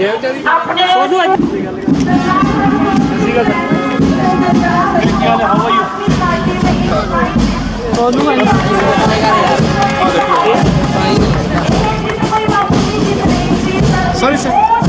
ਆਪਣੇ ਸੋਨੂੰ ਅੱਜ। ਸੋਨੂੰ ਅੱਜ। Sorry sir.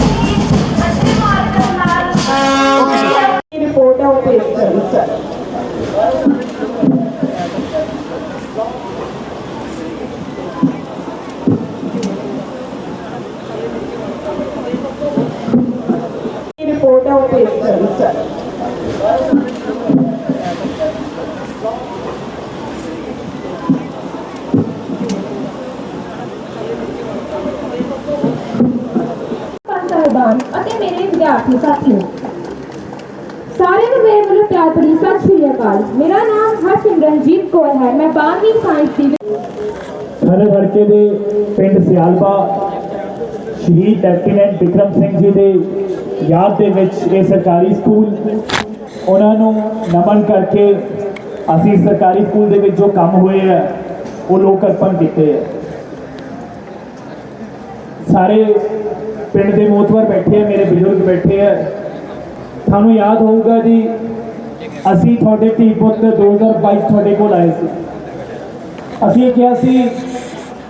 ਮੇਰੇ ਸਾਥੀਓ, ਸਾਰਿਆਂ ਨੂੰ ਮੇਰੇ ਵੱਲੋਂ ਪਿਆਰ ਭਰੀ ਸਤਿ ਸ਼੍ਰੀ ਅਕਾਲ। ਮੇਰਾ ਨਾਮ ਹਰਸਿਮਰਨਜੀਤ ਕੌਰ ਹੈ, ਮੈਂ 12ਵੀਂ ਸਾਇੰਸ ਦੀ ਸਾਡੇ ਹਲਕੇ ਦੇ ਪਿੰਡ ਸਿਆਲਬਾ, ਸ਼ਹੀਦ ਲੈਫਟੀਨੈਂਟ ਵਿਕਰਮ ਸਿੰਘ ਜੀ ਦੇ ਯਾਦ ਦੇ ਵਿੱਚ ਇਹ ਸਰਕਾਰੀ ਸਕੂਲ, ਉਹਨਾਂ ਨੂੰ ਨਮਨ ਕਰਕੇ ਅਸੀਂ ਸਰਕਾਰੀ ਸਕੂਲ ਦੇ ਵਿੱਚ ਜੋ ਕੰਮ ਹੋਏ ਆ, ਉਹ ਲੋਕ ਅਰਪਣ ਕੀਤੇ ਆ। ਸਾਰੇ ਪਿੰਡ ਦੇ ਮੋਤਵਰ ਬੈਠੇ ਆ, ਮੇਰੇ ਬਜ਼ੁਰਗ ਬੈਠੇ ਆ। ਤੁਹਾਨੂੰ ਯਾਦ ਹੋਊਗਾ ਜੀ, ਅਸੀਂ ਤੁਹਾਡੇ ਧੀ ਪੁੱਤ 2022 ਤੁਹਾਡੇ ਕੋਲ ਆਏ ਸੀ। ਅਸੀਂ ਇਹ ਕਿਹਾ ਸੀ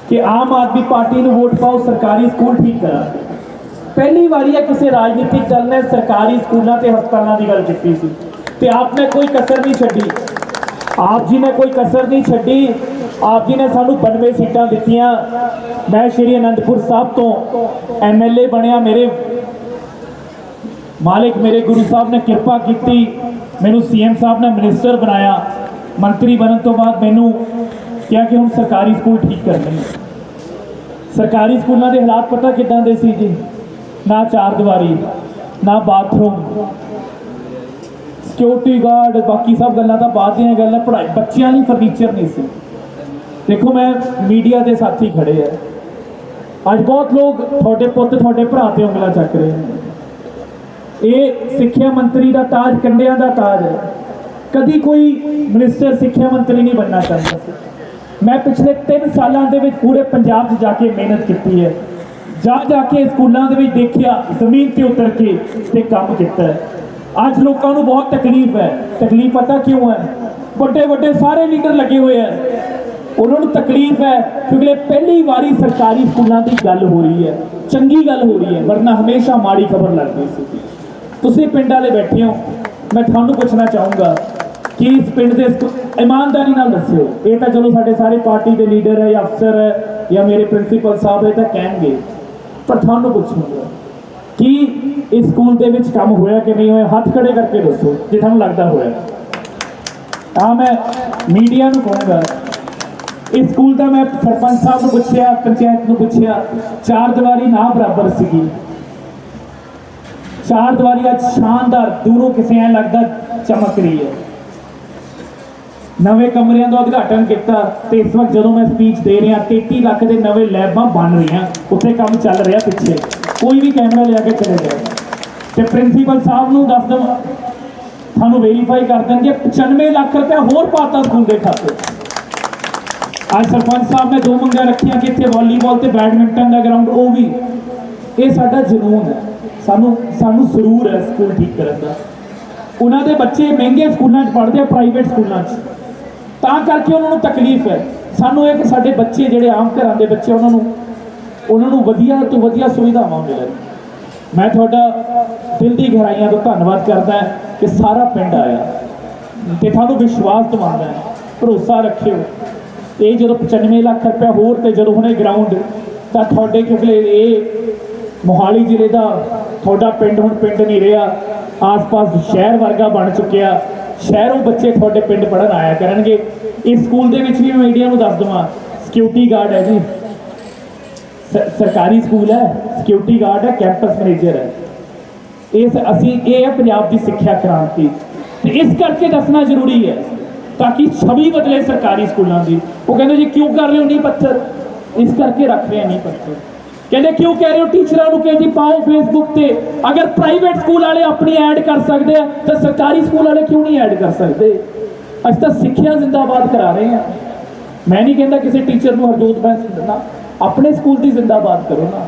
ਕਿ ਆਮ ਆਦਮੀ ਪਾਰਟੀ ਨੂੰ ਵੋਟ ਪਾਓ, ਸਰਕਾਰੀ ਸਕੂਲ ਠੀਕ ਕਰਾਂ ਪਹਿਲੀ ਵਾਰੀ ਹੈ ਕਿਸੇ ਰਾਜਨੀਤਿਕ ਦਲ ਨੇ ਸਰਕਾਰੀ ਸਕੂਲਾਂ ਤੇ ਹਸਪਤਾਲਾਂ ਦੀ ਗੱਲ ਕੀਤੀ ਸੀ। ਤੇ ਆਪ ਨੇ ਕੋਈ ਕਸਰ ਨਹੀਂ ਛੱਡੀ। ਆਪ ਜੀ ਨੇ ਕੋਈ ਕਸਰ ਨਹੀਂ ਛੱਡੀ। ਆਪ ਜੀ ਨੇ ਸਾਨੂੰ 92 ਸੀਟਾਂ ਦਿੱਤੀਆਂ। ਮੈਂ ਸ਼੍ਰੀ ਅਨੰਦਪੁਰ ਸਾਹਿਬ ਤੋਂ ਐਮਐਲਏ ਬਣਿਆ। ਮੇਰੇ ਮਾਲਿਕ ਮੇਰੇ ਗੁਰੂ ਸਾਹਿਬ ਨੇ ਕਿਰਪਾ ਕੀਤੀ। ਮੈਨੂੰ ਸੀਐਮ ਸਾਹਿਬ ਨੇ ਮਿਨਿਸਟਰ ਬਣਾਇਆ। ਮੰਤਰੀ ਬਣਨ ਤੋਂ ਬਾਅਦ ਮੈਨੂੰ ਕਿਹਾ ਕਿ ਹੁਣ ਸਰਕਾਰੀ ਸਕੂਲ ਠੀਕ ਕਰਨੇ ਸਰਕਾਰੀ ਸਕੂਲਾਂ ਦੇ ਹਾਲਾਤ ਪਤਾ ਕਿਦਾਂ ਦੇ ਸੀ ਜੀ? ਨਾ ਚਾਰ ਦੀਵਾਰੀ, ਨਾ ਬਾਥਰੂਮ ਸਿਕਿਉਰਿਟੀ ਗਾਰਡ ਬਾਕੀ ਸਭ ਗੱਲਾਂ ਤਾਂ ਬਾਅਦ ਦੀਆਂ ਗੱਲਾਂ। ਪੜ੍ਹਾਈ, ਬੱਚਿਆਂ ਲਈ ਫਰਨੀਚਰ ਨਹੀਂ ਸੀ। ਦੇਖੋ ਮੈਂ ਮੀਡੀਆ ਦੇ ਸਾਥੀ ਖੜੇ ਆ। ਅੱਜ ਬਹੁਤ ਲੋਕ ਤੁਹਾਡੇ ਪੁੱਤ, ਤੁਹਾਡੇ ਭਰਾ ਤੇ ਉਂਗਲਾਂ ਚੱਕ ਰਹੇ ਨੇ। ਇਹ ਸਿੱਖਿਆ ਮੰਤਰੀ ਦਾ ਤਾਜ, ਕੰਡਿਆਂ ਦਾ ਤਾਜ ਹੈ। ਕਦੀ ਕੋਈ ਮਿਨਿਸਟਰ ਸਿੱਖਿਆ ਮੰਤਰੀ ਨਹੀਂ ਬਣਨਾ ਚਾਹੁੰਦਾ ਸੀ। ਮੈਂ ਪਿਛਲੇ 3 ਸਾਲਾਂ ਦੇ ਵਿੱਚ ਪੂਰੇ ਪੰਜਾਬ 'ਚ ਜਾ ਕੇ ਮਿਹਨਤ ਕੀਤੀ ਹੈ। ਜਾ ਜਾ ਕੇ ਸਕੂਲਾਂ ਦੇ ਵਿੱਚ ਦੇਖਿਆ, ਜ਼ਮੀਨ ਤੇ ਉਤਰ ਕੇ ਤੇ ਕੰਮ ਕੀਤਾ ਅੱਜ ਲੋਕਾਂ ਨੂੰ ਬਹੁਤ ਤਕਲੀਫ ਹੈ। ਤਕਲੀਫ ਪਤਾ ਕਿਉਂ ਹੈ? ਵੱਡੇ ਵੱਡੇ ਸਾਰੇ ਲੀਡਰ ਲੱਗੇ ਹੋਏ ਹੈ। ਉਹਨਾਂ ਨੂੰ ਤਕਲੀਫ ਹੈ, ਕਿਉਂਕਿ ਪਹਿਲੀ ਵਾਰੀ ਸਰਕਾਰੀ ਸਕੂਲਾਂ ਦੀ ਗੱਲ ਹੋ ਰਹੀ ਹੈ। ਚੰਗੀ ਗੱਲ ਹੋ ਰਹੀ ਹੈ, ਵਰਨਾ ਹਮੇਸ਼ਾ ਮਾੜੀ ਖਬਰ ਲੱਗਦੀ ਸੀ। ਤੁਸੀਂ ਪਿੰਡ ਵਾਲੇ ਬੈਠੇ ਹੋ, ਮੈਂ ਤੁਹਾਨੂੰ ਪੁੱਛਣਾ ਚਾਹੂੰਗਾ ਕਿ ਇਸ ਪਿੰਡ ਦੇ ਸਕੂ- ਇਮਾਨਦਾਰੀ ਨਾਲ ਦੱਸਿਓ, ਇਹ ਤਾਂ ਚਲੋ ਸਾਡੇ ਸਾਰੇ ਪਾਰਟੀ ਦੇ ਲੀਡਰ ਹੈ ਜਾਂ ਅਫਸਰ ਹੈ ਜਾਂ ਮੇਰੇ ਪ੍ਰਿੰਸੀਪਲ ਸਾਹਿਬ, ਇਹ ਤਾਂ ਕਹਿਣਗੇ। ਪਰ ਤੁਹਾਨੂੰ ਪੁੱਛੂੰਗਾ ਕਿ ਇਸ ਸਕੂਲ ਦੇ ਵਿੱਚ ਕੰਮ ਹੋਇਆ ਕਿ ਨਹੀਂ ਹੋਇਆ, ਹੱਥ ਖੜੇ ਕਰਕੇ ਦੱਸੋ, ਜੇ ਤੁਹਾਨੂੰ ਲੱਗਦਾ ਹੋਇਆ। ਤਾਂ ਮੈਂ ਮੀਡੀਆ ਨੂੰ ਕਹੂੰਗਾ ਇਸ ਸਕੂਲ ਦਾ ਮੈਂ ਸਰਪੰਚ ਸਾਹਿਬ ਨੂੰ ਪੁੱਛਿਆ, ਪੰਚਾਇਤ ਨੂੰ ਪੁੱਛਿਆ, ਚਾਰ ਦੀਵਾਰੀ ਨਾ ਬਰਾਬਰ ਸੀਗੀ। ਚਾਰ ਦੀਵਾਰੀ ਅੱਜ ਸ਼ਾਨਦਾਰ, ਦੂਰੋਂ ਕਿਸੇ ਐ ਲੱਗਦਾ ਚਮਕ ਰਹੀ ਹੈ। ਨਵੇਂ ਕਮਰਿਆਂ ਦਾ ਉਦਘਾਟਨ ਕੀਤਾ ਤੇ ਇਸ ਵਕਤ ਜਦੋਂ ਮੈਂ ਸਪੀਚ ਦੇ ਰਿਹਾ 33 ਲੱਖ ਦੇ ਨਵੇਂ ਲੈਬਾਂ ਬਣ ਰਹੀਆਂ। ਉੱਥੇ ਕੰਮ ਚੱਲ ਰਿਹਾ ਪਿੱਛੇ। ਕੋਈ ਵੀ ਕੈਮਰਾ ਲਿਆ ਕੇ ਚਲੇ ਜਾਏ ਤੇ ਪ੍ਰਿੰਸੀਪਲ ਸਾਹਿਬ ਨੂੰ ਦੱਸ ਦਵਾਂ, ਤੁਹਾਨੂੰ ਵੈਰੀਫਾਈ ਕਰ ਦੇਣਗੇ 95 ਲੱਖ ਰੁਪਏ ਹੋਰ ਪਾਤਾ ਸਕੂਲ ਦੇ ਖਾਤੇ। ਅੱਜ ਸਰਪੰਚ ਸਾਹਿਬ ਨੇ ਦੋ ਮੰਗਾਂ ਰੱਖੀਆਂ ਕਿ ਇੱਥੇ ਵਾਲੀਬਾਲ ਤੇ ਬੈਡਮਿੰਟਨ ਦਾ ਗਰਾਊਂਡ ਉਹ ਵੀ। ਇਹ ਸਾਡਾ ਜਨੂਨ ਹੈ। ਸਾਨੂੰ ਸਾਨੂੰ ਸਰੂਰ ਹੈ ਸਕੂਲ ਠੀਕ ਕਰਨ ਦਾ। ਉਹਨਾਂ ਦੇ ਬੱਚੇ ਮਹਿੰਗੇ ਸਕੂਲਾਂ 'ਚ ਪੜ੍ਹਦੇ ਆ ਪ੍ਰਾਈਵੇਟ ਸਕੂਲਾਂ 'ਚ। ਤਾਂ ਕਰਕੇ ਉਹਨਾਂ ਨੂੰ ਤਕਲੀਫ ਹੈ। ਸਾਨੂੰ ਇਹ ਕਿ ਸਾਡੇ ਬੱਚੇ ਜਿਹੜੇ ਆਮ ਘਰਾਂ ਦੇ ਬੱਚੇ ਉਹਨਾਂ ਨੂੰ ਉਹਨਾਂ ਨੂੰ ਵਧੀਆ ਤੋਂ ਵਧੀਆ ਸੁਵਿਧਾਵਾਂ ਮਿਲਣ। ਮੈਂ ਤੁਹਾਡਾ ਦਿਲ ਦੀ ਗਹਿਰਾਈਆਂ ਤੋਂ ਧੰਨਵਾਦ ਕਰਦਾ ਕਿ ਸਾਰਾ ਪਿੰਡ ਆਇਆ। ਤੇ ਤੁਹਾਨੂੰ ਵਿਸ਼ਵਾਸ ਦਿਵਾਉਂਦਾ ਭਰੋਸਾ ਰੱਖਿਓ। ਇਹ ਜਦੋਂ 95 ਲੱਖ ਰੁਪਏ ਹੋਰ ਤੇ ਜਦੋਂ ਹੁਣੇ ਗਰਾਊਂਡ ਤਾਂ ਤੁਹਾਡੇ ਕਿਉਂਕਿ ਇਹ ਮੋਹਾਲੀ ਜ਼ਿਲ੍ਹੇ ਦਾ ਤੁਹਾਡਾ ਪਿੰਡ ਹੁਣ ਪਿੰਡ ਨਹੀਂ ਰਿਹਾ, ਆਸ-ਪਾਸ ਸ਼ਹਿਰ ਵਰਗਾ ਬਣ ਚੁੱਕਿਆ। ਸ਼ਹਿਰੋਂ ਬੱਚੇ ਤੁਹਾਡੇ ਪਿੰਡ ਪੜਨ ਆਇਆ ਕਰਨਗੇ। ਇਸ ਸਕੂਲ ਦੇ ਵਿੱਚ ਵੀ ਮੈਂ ਮੀਡੀਆ ਨੂੰ ਦੱਸ ਦਵਾਂ ਸਿਕਿਉਰਿਟੀ ਗਾਰਡ ਹੈ ਜੀ। ਸਰਕਾਰੀ ਸਕੂਲ ਹੈ ਸਿਕਿਉਰਿਟੀ ਗਾਰਡ ਹੈ ਕੈਂਪਸ ਮੈਨੇਜਰ ਹੈ। ਇਸ ਅਸੀਂ ਇਹ ਹੈ ਪੰਜਾਬ ਦੀ ਸਿੱਖਿਆ ਕ੍ਰਾਂਤੀ। ਤੇ ਇਸ ਕਰਕੇ ਦੱਸਣਾ ਜ਼ਰੂਰੀ ਹੈ। ਤਾਂ ਕਿ ਛਵੀ ਬਦਲੇ ਸਰਕਾਰੀ ਸਕੂਲਾਂ ਦੀ। ਉਹ ਕਹਿੰਦੇ ਜੀ, ਕਿਉਂ ਕਰ ਰਹੇ ਹੋ? ਨਹੀਂ ਪੱਥਰ। ਇਸ ਕਰਕੇ ਰੱਖ ਰਹੇ ਨਹੀਂ ਪੱਥਰ। ਕਹਿੰਦੇ ਕਿਉਂ ਕਹਿ ਰਹੇ ਹੋ? ਟੀਚਰਾਂ ਨੂੰ ਕਹਿੰਦੀ ਪਾਓ ਫੇਸਬੁੱਕ ਤੇ। ਅਗਰ ਪ੍ਰਾਈਵੇਟ ਸਕੂਲ ਵਾਲੇ ਆਪਣੀ ਐਡ ਕਰ ਸਕਦੇ ਆ, ਤਾਂ ਸਰਕਾਰੀ ਸਕੂਲ ਵਾਲੇ ਕਿਉਂ ਨਹੀਂ ਐਡ ਕਰ ਸਕਦੇ? ਅਸੀਂ ਤਾਂ ਸਿੱਖਿਆ ਜ਼ਿੰਦਾਬਾਦ ਕਰਾ ਰਹੇ ਹਾਂ। ਮੈਂ ਨਹੀਂ ਕਹਿੰਦਾ ਕਿਸੇ ਟੀਚਰ ਨੂੰ, ਹਰਜੋਤ ਬੈਂਸ ਦਿੰਦਾ ਆਪਣੇ ਸਕੂਲ ਦੀ ਜ਼ਿੰਦਾਬਾਦ ਕਰੋ ਨਾ।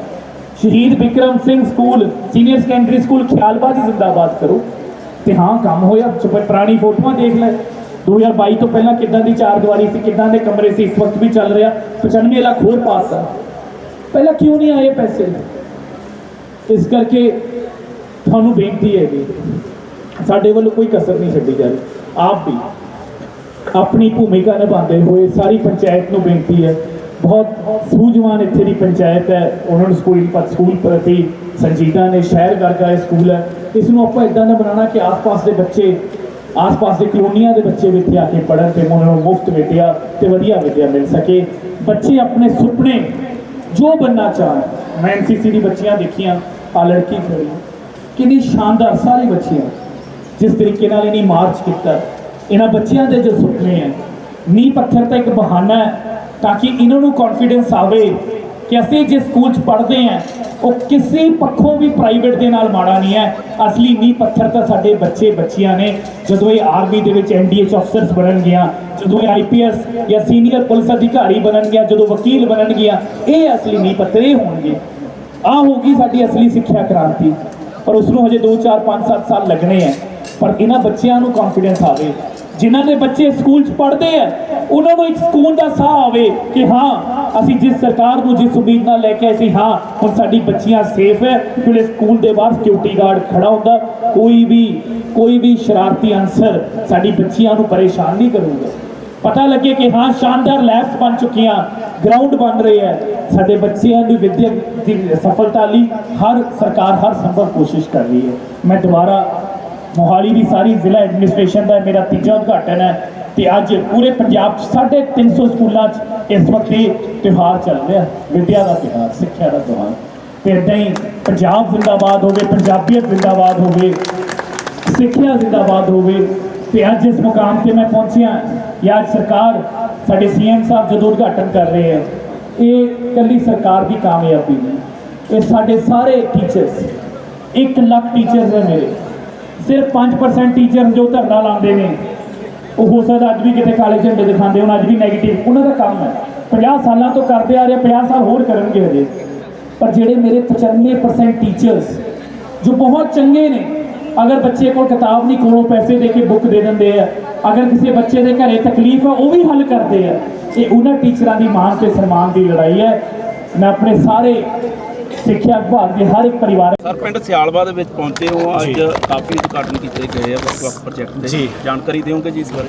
ਸ਼ਹੀਦ Vikram Singh school senior secondary school Khialbad ਦੀ ਜ਼ਿੰਦਾਬਾਦ ਕਰੋ। ਤੇ ਹਾਂ, ਕੰਮ ਹੋਇਆ। ਪੁਰਾਣੀ ਫੋਟੋਆਂ ਦੇਖ ਲੈ। 2022 ਤੋਂ ਪਹਿਲਾਂ ਕਿੱਦਾਂ ਦੀ ਚਾਰ ਦੀਵਾਰੀ ਸੀ, ਕਿੱਦਾਂ ਦੇ ਕਮਰੇ ਸੀ, ਇਸ ਵਕਤ ਵੀ ਚੱਲ ਰਿਹਾ। 95 ਲੱਖ ਹੋਰ ਪਾਸ ਆ। ਪਹਿਲਾਂ ਕਿਉਂ ਨਹੀਂ ਆਏ ਪੈਸੇ? ਇਸ ਕਰਕੇ ਤੁਹਾਨੂੰ ਬੇਨਤੀ ਹੈ ਜੀ, ਸਾਡੇ ਵੱਲੋਂ ਕੋਈ ਕਸਰ ਨਹੀਂ ਛੱਡੀ ਜਾ ਰਹੀ। ਆਪ ਵੀ ਆਪਣੀ ਭੂਮਿਕਾ ਨਿਭਾਉਂਦੇ ਹੋਏ ਸਾਰੀ ਪੰਚਾਇਤ ਨੂੰ ਬੇਨਤੀ ਹੈ। ਬਹੁਤ ਸੂਝਵਾਨ ਇੱਥੇ ਦੀ ਪੰਚਾਇਤ ਹੈ। ਉਹਨਾਂ ਨੂੰ ਸਕੂਲ ਪਰ ਸਕੂਲ ਪ੍ਰਤੀ ਸੰਜੀਦਾ ਨੇ, ਸ਼ਹਿਰ ਵਰਗਾ ਇਹ ਸਕੂਲ ਹੈ। ਇਸ ਨੂੰ ਆਪਾਂ ਇਦਾਂ ਦਾ ਬਣਾਉਣਾ ਕਿ ਆਸ-ਪਾਸ ਦੇ ਬੱਚੇ ਆਸ-ਪਾਸ ਦੇ ਕਲੋਨੀਆਂ ਦੇ ਬੱਚੇ ਵੀ ਇੱਥੇ ਆ ਕੇ ਪੜ੍ਹਨ ਤੇ ਉਹਨਾਂ ਨੂੰ ਮੁਫਤ ਵਿਦਿਆ ਤੇ ਵਧੀਆ ਵਿਦਿਆ ਮਿਲ ਸਕੇ। ਬੱਚੇ ਆਪਣੇ ਸੁਪਨੇ ਜੋ ਬੰਨਾ ਚਾਹਣ। ਮੈਂ ਐਨਸੀਸੀ ਦੀ ਬੱਚੀਆਂ ਦੇਖੀਆਂ ਆ ਲੜਕੀ ਖੜੀ ਕਿੰਨੀ ਸ਼ਾਨਦਾਰ ਸਾਰੀ ਬੱਚੀਆਂ ਜਿਸ ਤਰੀਕੇ ਨਾਲ ਇਹਨੇ ਮਾਰਚ ਕੀਤਾ। ਇਹਨਾਂ ਬੱਚਿਆਂ ਦੇ ਜੋ ਸੁਪਨੇ ਹੈ ਨੀਂਹ ਪੱਥਰ ਤਾਂ ਇੱਕ ਬਹਾਨਾ ਹੈ ਤਾਂ ਕਿ ਇਹਨਾਂ ਨੂੰ ਕੌਨਫੀਡੈਂਸ ਆਵੇ ਕਿ ਅਸੀਂ ਜਿਸ ਸਕੂਲ 'ਚ ਪੜ੍ਹਦੇ ਹਾਂ ਉਹ ਕਿਸੇ ਪੱਖੋਂ ਵੀ ਪ੍ਰਾਈਵੇਟ ਦੇ ਨਾਲ ਮਾੜਾ ਨਹੀਂ ਹੈ। ਅਸਲੀ ਨੀਂਹ ਪੱਥਰ ਤਾਂ ਸਾਡੇ ਬੱਚੇ ਬੱਚੀਆਂ ਨੇ। ਜਦੋਂ ਇਹ ਆਰਮੀ ਦੇ ਵਿੱਚ ਐਨਡੀਏ ਅਫਸਰਸ ਬਣਨਗੀਆਂ ਜਦੋਂ ਇਹ ਆਈਪੀਐਸ ਜਾਂ ਸੀਨੀਅਰ ਪੁਲਿਸ ਅਧਿਕਾਰੀ ਬਣਨਗੀਆਂ ਜਦੋਂ ਵਕੀਲ ਬਣਨਗੀਆਂ ਇਹ ਅਸਲੀ ਨੀਂਹ ਪੱਥਰ ਇਹ ਹੋਣਗੇ। ਆ ਹੋਗੀ ਸਾਡੀ ਅਸਲੀ ਸਿੱਖਿਆ ਕ੍ਰਾਂਤੀ। ਪਰ ਉਸ ਨੂੰ ਹਜੇ 2 4 5 7 ਸਾਲ ਲੱਗਣੇ ਆ ਪਰ ਇਹਨਾਂ ਬੱਚਿਆਂ ਨੂੰ ਕੌਨਫੀਡੈਂਸ ਆਵੇ। ਜਿਨ੍ਹਾਂ ਦੇ ਬੱਚੇ ਸਕੂਲ 'ਚ ਪੜ੍ਹਦੇ ਆ ਉਹਨਾਂ ਨੂੰ ਇੱਕ ਸਕੂਨ ਦਾ ਸਾਹ ਆਵੇ ਕਿ ਹਾਂ, ਅਸੀਂ ਜਿਸ ਸਰਕਾਰ ਨੂੰ, ਜਿਸ ਉਮੀਦ ਨਾਲ ਲੈ ਕੇ ਅਸੀਂ ਹਾਂ, ਹੁਣ ਸਾਡੀ ਬੱਚੀਆਂ ਸੇਫ ਹੈ ਕਿਉਂਕਿ ਸਕੂਲ ਦੇ ਬਾਹਰ ਸਿਕਿਉਰਿਟੀ ਗਾਰਡ ਖੜਾ ਹੁੰਦਾ, ਕੋਈ ਵੀ ਕੋਈ ਵੀ ਸ਼ਰਾਰਤੀ ਅਨਸਰ ਸਾਡੀ ਬੱਚੀਆਂ ਨੂੰ ਪਰੇਸ਼ਾਨ ਨਹੀਂ ਕਰੂਗਾ। ਪਤਾ ਲੱਗੇ ਕਿ ਹਾਂ, ਸ਼ਾਨਦਾਰ ਲੈਬਸ ਬਣ ਚੁੱਕੀਆਂ ਗਰਾਊਂਡ ਬਣ ਰਹੇ ਹੈ। ਸਾਡੇ ਬੱਚਿਆਂ ਦੀ ਵਿਦਿਅਕ ਦੀ ਸਫਲਤਾ ਲਈ ਹਰ ਸਰਕਾਰ ਹਰ ਸੰਭਵ ਕੋਸ਼ਿਸ਼ ਕਰ ਰਹੀ ਹੈ। ਮੈਂ ਦੁਬਾਰਾ ਮੋਹਾਲੀ ਦੀ ਸਾਰੀ ਜ਼ਿਲ੍ਹਾ ਐਡਮਿਨਿਸਟ੍ਰੇਸ਼ਨ ਦਾ ਮੇਰਾ ਤੀਜਾ ਉਦਘਾਟਨ ਹੈ। ਤੇ ਅੱਜ ਪੂਰੇ ਪੰਜਾਬ 'ਚ 350 ਸਕੂਲਾਂ 'ਚ ਇਸ ਵਕਤ ਇਹ ਤਿਉਹਾਰ ਚੱਲ ਰਿਹਾ। ਵਿਦਿਆ ਦਾ ਤਿਉਹਾਰ, ਸਿੱਖਿਆ ਦਾ ਤਿਉਹਾਰ। ਤੇ ਇਦਾਂ ਹੀ ਪੰਜਾਬ ਜ਼ਿੰਦਾਬਾਦ ਹੋਵੇ, ਪੰਜਾਬੀਅਤ ਜ਼ਿੰਦਾਬਾਦ ਹੋਵੇ, ਸਿੱਖਿਆ ਜ਼ਿੰਦਾਬਾਦ ਹੋਵੇ, ਤੇ ਅੱਜ ਇਸ ਮੁਕਾਮ ਤੇ ਮੈਂ ਪਹੁੰਚਿਆ। ਇਹ ਸਰਕਾਰ ਸਾਡੇ ਸੀਐਮ ਸਾਹਿਬ ਜਦੋਂ ਉਦਘਾਟਨ ਕਰ ਰਹੇ ਹੈ ਇਹ ਇਕੱਲੀ ਸਰਕਾਰ ਦੀ ਕਾਮਯਾਬੀ ਨਹੀਂ, ਇਹ ਸਾਡੇ ਸਾਰੇ ਟੀਚਰਸ 1 ਲੱਖ ਟੀਚਰਸ ਨੇ ਮੇਰੇ। ਸਿਰਫ 5% ਟੀਚਰ ਜੋ ਧਰਨਾ ਲਾਉਂਦੇ ਨੇ ਉਹ ਹੋ ਸਕਦਾ ਅੱਜ ਵੀ ਕਿਤੇ ਕਾਲੇ ਝੰਡੇ ਦਿਖਾਉਂਦੇ ਹੋਣ, ਅੱਜ ਵੀ 네ਗੇਟਿਵ ਉਹਨਾਂ ਦਾ ਕੰਮ ਹੈ। 50 ਸਾਲਾਂ ਤੋਂ ਕਰਦੇ ਆ ਰਹੇ 50 ਸਾਲ ਹੋਰ ਕਰਨਗੇ ਹਜੇ। ਪਰ ਜਿਹੜੇ ਮੇਰੇ 95% ਟੀਚਰਸ ਜੋ ਬਹੁਤ ਚੰਗੇ ਨੇ, ਅਗਰ ਬੱਚੇ ਕੋਲ ਕਿਤਾਬ ਨਹੀਂ, ਕੋਲੋਂ ਪੈਸੇ ਦੇ ਕੇ ਬੁੱਕ ਦੇ ਦਿੰਦੇ ਆ, ਅਗਰ ਕਿਸੇ ਬੱਚੇ ਦੇ ਘਰੇ ਤਕਲੀਫ ਆ, ਉਹ ਵੀ ਹੱਲ ਕਰਦੇ ਆ। ਇਹ ਉਹਨਾਂ ਟੀਚਰਾਂ ਦੀ ਮਾਣ ਤੇ ਸਨਮਾਨ ਦੀ ਲੜਾਈ ਹੈ। ਮੈਂ ਆਪਣੇ ਸਾਰੇ ਸਿੱਖਿਆ ਵਿਭਾਗ ਦੇ ਹਰ ਇੱਕ ਪਰਿਵਾਰ ਸਰ ਪਿੰਡ ਸਿਆਲਵਾ ਦੇ ਵਿੱਚ ਪਹੁੰਚੇ ਹੋ। ਅੱਜ ਕਾਫੀ ਉਦਘਾਟਨ ਕੀਤੇ ਗਏ ਆ ਵੱਖ ਵੱਖ ਪ੍ਰੋਜੈਕਟ ਦੇ। ਜੀ। ਜਾਣਕਾਰੀ ਦਿਓਗੇ ਜੀ ਇਸ ਬਾਰੇ?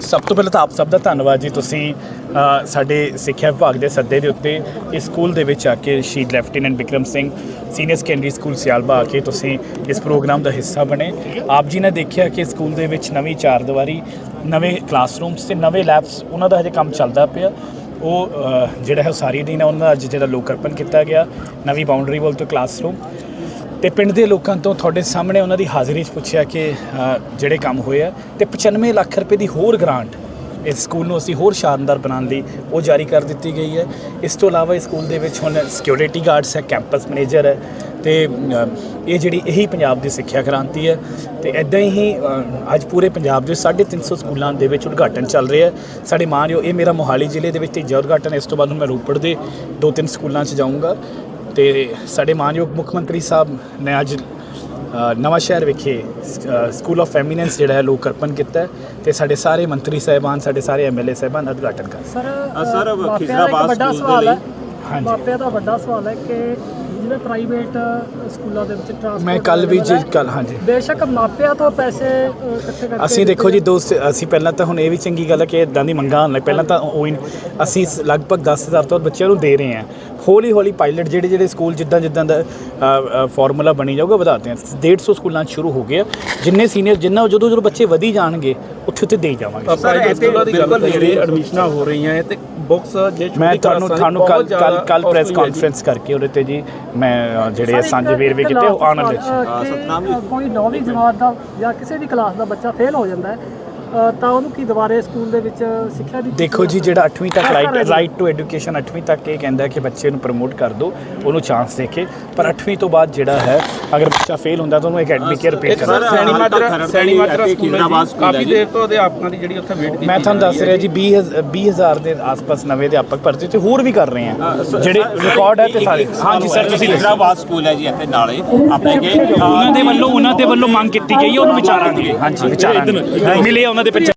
ਸਭ ਤੋਂ ਪਹਿਲਾਂ ਤਾਂ ਆਪ ਸਭ ਦਾ ਧੰਨਵਾਦ ਜੀ। ਤੁਸੀਂ ਅ, ਸਾਡੇ ਸਿੱਖਿਆ ਵਿਭਾਗ ਦੇ ਸੱਦੇ ਦੇ ਉੱਤੇ ਇਸ ਸਕੂਲ ਦੇ ਵਿੱਚ ਆ ਕੇ ਸ਼ਹੀਦ lieutenant Vikram Singh senior secondary school Sialba ਆ ਕੇ ਤੁਸੀਂ ਇਸ ਪ੍ਰੋਗਰਾਮ ਦਾ ਹਿੱਸਾ ਬਣੇ। ਆਪ ਜੀ ਨੇ ਦੇਖਿਆ ਕਿ ਸਕੂਲ ਦੇ ਵਿੱਚ ਨਵੀਂ ਚਾਰ ਦੀਵਾਰੀ ਨਵੇਂ ਕਲਾਸਰੂਮਸ ਤੇ ਨਵੇਂ ਲੈਬਸ ਉਹਨਾਂ ਦਾ ਹਜੇ ਕੰਮ ਚੱਲਦਾ ਪਿਆ। ਉਹ ਜਿਹੜਾ ਹੈ ਸਾਰੀ ਦਿਨ ਉਹਨਾਂ ਦਾ ਅੱਜ ਜਿਹੜਾ ਲੋਕਾਰਪਣ ਕੀਤਾ ਗਿਆ, ਨਵੀਂ ਬਾਉਂਡਰੀ ਵਾਲ ਤੋਂ ਕਲਾਸਰੂਮ ਤੇ ਪਿੰਡ ਦੇ ਲੋਕਾਂ ਤੋਂ ਤੁਹਾਡੇ ਸਾਹਮਣੇ ਉਹਨਾਂ ਦੀ ਹਾਜ਼ਰੀ 'ਚ ਪੁੱਛਿਆ ਕਿ ਜਿਹੜੇ ਕੰਮ ਹੋਏ ਆ। ਤੇ 95 ਲੱਖ ਰੁਪਏ ਦੀ ਹੋਰ ਗ੍ਰਾਂਟ ਇਸ ਸਕੂਲ ਨੂੰ ਅਸੀਂ ਹੋਰ ਸ਼ਾਨਦਾਰ ਬਣਾਉਣ ਲਈ ਉਹ ਜਾਰੀ ਕਰ ਦਿੱਤੀ ਗਈ ਹੈ। ਇਸ ਤੋਂ ਇਲਾਵਾ ਇਸ ਸਕੂਲ ਦੇ ਵਿੱਚ ਹੁਣ ਸਿਕਿਉਰਿਟੀ ਗਾਰਡਸ ਹੈ ਕੈਂਪਸ ਮੈਨੇਜਰ ਹੈ ਤੇ ਇਹ ਜਿਹੜੀ ਇਹੀ ਪੰਜਾਬ ਦੀ ਸਿੱਖਿਆ ਕ੍ਰਾਂਤੀ ਹੈ ਤੇ ਇਦਾਂ ਹੀ ਅੱਜ ਪੂਰੇ ਪੰਜਾਬ ਦੇ 350 ਸਕੂਲਾਂ ਦੇ ਵਿੱਚ ਉਦਘਾਟਨ ਚੱਲ ਰਿਹਾ ਹੈ। ਸਾਡੇ ਮਾਨਯੋਗ, ਇਹ ਮੇਰਾ ਮੋਹਾਲੀ ਜ਼ਿਲ੍ਹੇ ਦੇ ਵਿੱਚ ਤੀਜਾ ਉਦਘਾਟਨ ਇਸ ਤੋਂ ਬਾਅਦ ਹੁਣ ਮੈਂ ਰੋਪੜ ਦੇ ਦੋ ਤਿੰਨ ਸਕੂਲਾਂ 'ਚ ਜਾਊਂਗਾ ਤੇ ਸਾਡੇ ਮਾਨਯੋਗ ਮੁੱਖ ਮੰਤਰੀ ਸਾਹਿਬ ਨੇ ਅੱਜ ਨਵਾਂ ਸ਼ਹਿਰ ਵਿਖੇ ਸਕੂਲ ਆਫ ਫੈਮਿਨੈਂਸ ਜਿਹੜਾ ਹੈ ਲੋਕ ਅਰਪਣ ਕੀਤਾ ਤੇ ਸਾਡੇ ਸਾਰੇ ਮੰਤਰੀ ਸਾਹਿਬਾਨ ਸਾਡੇ ਸਾਰੇ ਐਮਐਲਏ ਸਾਹਿਬਾਨ ਉਦਘਾਟਨ ਕਰ ਸਰ ਸਰ, ਖਿਜ਼ਰਾਬਾਦ ਵੱਡਾ ਸਕੂਲ ਦੇ ਸਵਾਲ ਹੈ ਲਈ। ਹਾਂਜੀ। ਮਾਪਿਆਂ ਦਾ ਵੱਡਾ ਸਵਾਲ ਹੈ ਕਿ ਜਿਵੇਂ ਪ੍ਰਾਈਵੇਟ ਸਕੂਲਾਂ ਦੇ ਵਿੱਚ ਟ੍ਰਾਂਸਪੋਰਟ ਮੈਂ ਕੱਲ ਵੀ ਜੀ ਕੱਲ ਹਾਂਜੀ। ਬੇਸ਼ੱਕ ਮਾਪਿਆਂ ਤੋਂ ਪੈਸੇ ਅ, ਇਕੱਠੇ ਕਰਕੇ ਅਸੀਂ ਦੇਖੋ ਜੀ ਦੋਸਤ ਅਸੀਂ ਪਹਿਲਾਂ ਤਾਂ ਹੁਣ ਇਹ ਵੀ ਚੰਗੀ ਗੱਲ ਹੈ ਕਿ ਇਦਾਂ ਦੀ ਮੰਗਾਂ ਆਉਣ ਲੱਗ ਪਹਿਲਾਂ ਤਾਂ ਉਹ ਹੀ ਅਸੀਂ ਸ- ਲਗਭਗ 10000 ਤੋਂ ਬੱਚਿਆਂ ਨੂੰ ਦੇ ਰਹੇ ਹਾਂ। ਹੌਲੀ ਹੌਲੀ ਪਾਇਲਟ ਜਿਹੜੇ ਜਿਹੜੇ ਸਕੂਲ ਜਿੱਦਾਂ ਜਿੱਦਾਂ ਦਾ ਫਾਰਮੂਲਾ ਬਣੀ ਜਾਊਗਾ ਵਧਾਤੇ ਹਾਂ। 150 ਸਕੂਲਾਂ 'ਚ ਸ਼ੁਰੂ ਹੋ ਗਿਆ ਜਿੰਨੇ ਸੀਨੀਅਰ ਜਿੰਨਾ ਜਦੋਂ ਜਦੋਂ ਬੱਚੇ ਵਧੀ ਜਾਣਗੇ ਉੱਥੇ ਉੱਥੇ ਦੇਈ ਜਾਵਾਂਗੇ। ਪ੍ਰਾਈਵੇਟ ਸਕੂਲਾਂ ਦੀ ਗੱਲ ਐਡਮਿਸ਼ਨਾਂ ਹੋ ਰਹੀਆਂ ਹੈ ਤੇ ਬੁੱਕਸ ਜੇ ਛੋਟੀ ਮੈਂ ਤੁਹਾਨੂੰ ਤੁਹਾਨੂੰ ਕੱਲ ਕੱਲ ਕੱਲ ਪ੍ਰੈਸ। ਕਾਨਫਰੰਸ ਕਰਕੇ ਉਹਦੇ ਤੇ ਜੀ ਮੈਂ ਜਿਹੜੇ ਸਾਂਝੇ ਵੇਰਵੇ ਕੀਤੇ ਉਹ last ਆਉਣ ਵਾਲੇ ਸਵਾਲ, ਚ ਅ, ਕਿ, ਸਤਨਾਮ ਜੀ। ਕੋਈ 9ਵੀਂ ਜਮਾਤ ਦਾ ਜਾਂ ਕਿਸੇ ਵੀ ਕਲਾਸ ਦਾ ਬੱਚਾ ਫੇਲ ਹੋ ਜਾਂਦਾ ਹੈ ਤਾਂ ਉਹਨੂੰ ਕੀ ਦੁਬਾਰੇ ਸਕੂਲ ਦੇ ਵਿੱਚ ਸਿੱਖਿਆ ਦੀ ਦੇਖੋ ਜੀ ਜਿਹੜਾ 8ਵੀਂ ਤੱਕ ਰਾਈਟ। ਰਾਈਟ ਟੂ ਐਜੂਕੇਸ਼ਨ 8ਵੀਂ ਤੱਕ ਇਹ ਕਹਿੰਦਾ ਕਿ ਬੱਚੇ ਨੂੰ ਪ੍ਰਮੋਟ ਕਰ ਦਿਓ ਉਹਨੂੰ ਚਾਂਸ ਦੇ ਕੇ ਪਰ 8ਵੀਂ ਤੋਂ ਬਾਅਦ ਜਿਹੜਾ ਹੈ ਅਗਰ ਬੱਚਾ ਫੇਲ ਹੁੰਦਾ ਤਾਂ ਉਹਨੂੰ ਅਕੈਡਮਿਕ ਰਿਪੀਟ ਇੱਕ ਕਰਨਾ ਸੈਣੀ ਮਾਜਰਾ ਸੈਣੀ ਮਾਜਰਾ ਸਕੂਲ ਹੈ ਜੀ। ਸਕੂਲ ਹੈ ਕਾਫੀ। ਦੇਰ ਤੋਂ ਅਧਿਆਪਕਾਂ ਦੀ ਜਿਹੜੀ ਉੱਥੇ ਵੇਟ ਕੀਤੀ ਮੈਂ ਤੁਹਾਨੂੰ ਦੱਸ ਰਿਹਾ ਜੀ। 20 20000 ਦੇ ਆਸ-ਪਾਸ ਨਵੇਂ ਅਧਿਆਪਕ ਭਰਤੀ ਤੇ ਹੋਰ ਵੀ ਕਰ ਰਹੇ ਆ। ਜਿਹੜੇ ਰਿਕਾਰਡ ਹੈ ਤੇ ਸਾਰੇ। ਹਾਂਜੀ ਸਰ ਤੁਸੀਂ ਦੱਸੋ। ਖਿਦਰਾਬਾਦ ਸਕੂਲ ਹੈ ਜੀ ਇੱਥੇ ਨਾਲੇ ਆਪਣੇ ਕੇ ਉਹਨਾਂ ਦੇ ਵੱਲੋਂ ਉਹਨਾਂ ਦੇ ਵੱਲੋਂ ਮੰਗ ਕੀਤੀ ਗਈ ਹੈ ਉਹਨੂੰ ਵਿਚਾਰਾਂਗੇ। ਹਾਂਜੀ। ਵਿਚਾਰਾਂਗੇ। ਮਿਲੇ ਉਹਨਾਂ ਦੇ ਬੱਚੇ